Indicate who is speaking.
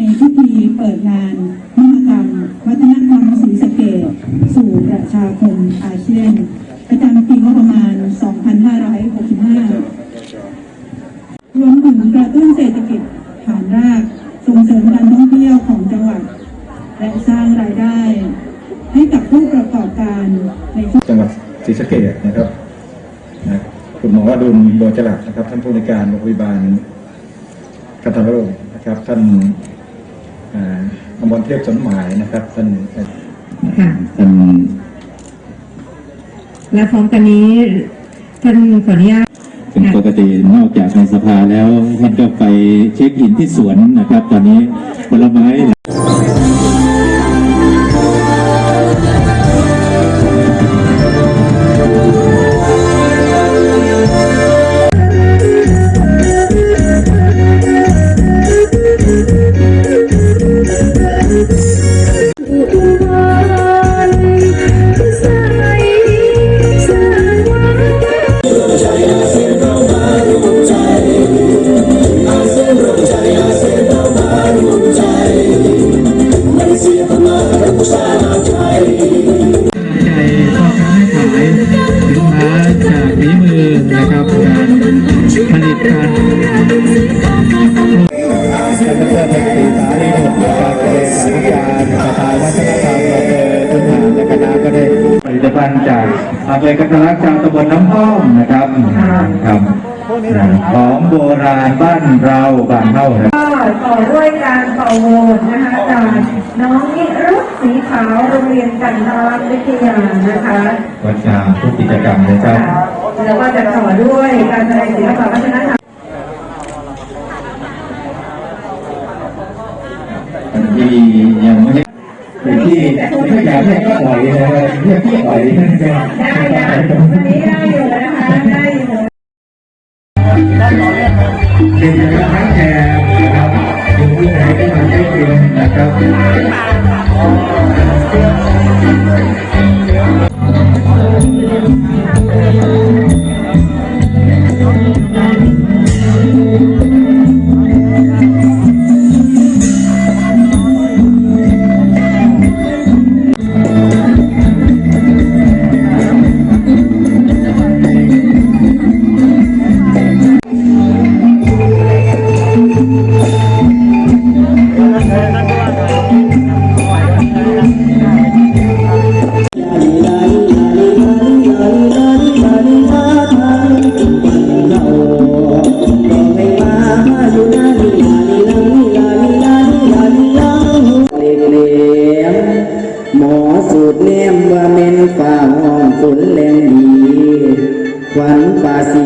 Speaker 1: ในพิธีเปิดงานมหกรรม วัฒนธรรมศรีสะเกษสู่ประชาคมอาเซียน ประจำปีงบประมาณ 2565 รวมถึงกระตุ้นเศรษฐกิจฐานรากส่งเสริมการท่องเที่ยวของจังหวัด และสร้างรายได้ ให้กับผู้ประกอบการใน
Speaker 2: จังหวัดศรีสะเกษนะครับคุณหมอวดุลโดจลักนะครับ ท่านผู้ในการโรงพยาบาลกันทรโรนะครับ ท่าน อ่าอมรเทพสนหมายนะครับท่าน
Speaker 3: ค่ะ
Speaker 2: ท่าน
Speaker 3: และพร้อมกันนี้ท่านขออนุญาต
Speaker 4: ซึ่งปกตินอกจากในสภาแล้วท่านก็ไปเช็คอินที่สวนนะครับ ตอนนี้ผลไม้ นค้าจากฝีมือนะครับการผลิตการ
Speaker 5: ท่านดรเพชรศรีสาลีนุชนะครับเป็นการสภาวัฒนธรรมอำเภอทุนหานและคณะก็ได้
Speaker 4: ผลิตภัณฑ์จากอำเภอกันทลักจากตำบลน้ำอ้อมนะครับครับของโบราณบ้านเราบ้านเฮานะ
Speaker 3: ต่อด้วยการต่อโหวตนะคะจากน้องนิรุตสีขาวโรงเรียนกันทรลักษณ์วิทยานะคะ
Speaker 4: วัดงามทุกกิจกรรมเลยครับ
Speaker 3: แล้วก็จะต่อด้วยการแสดงศิลปะวัฒนธรรม
Speaker 4: ที่ยังไม่ที่ไม่อยากให้ก็อ่อยนะเรียกที่อ่อยนะ
Speaker 3: ได้นะวันนี้ได้อยู่นะคะได้อยู่
Speaker 4: เป็นทั้งแก่นะครับอยู่ที่ไหนก็มาใช้เพียงนะครับ
Speaker 5: เหมอสูตรเนมว่าเมนฝ่าห้องฝนแรงดีควันป่าสี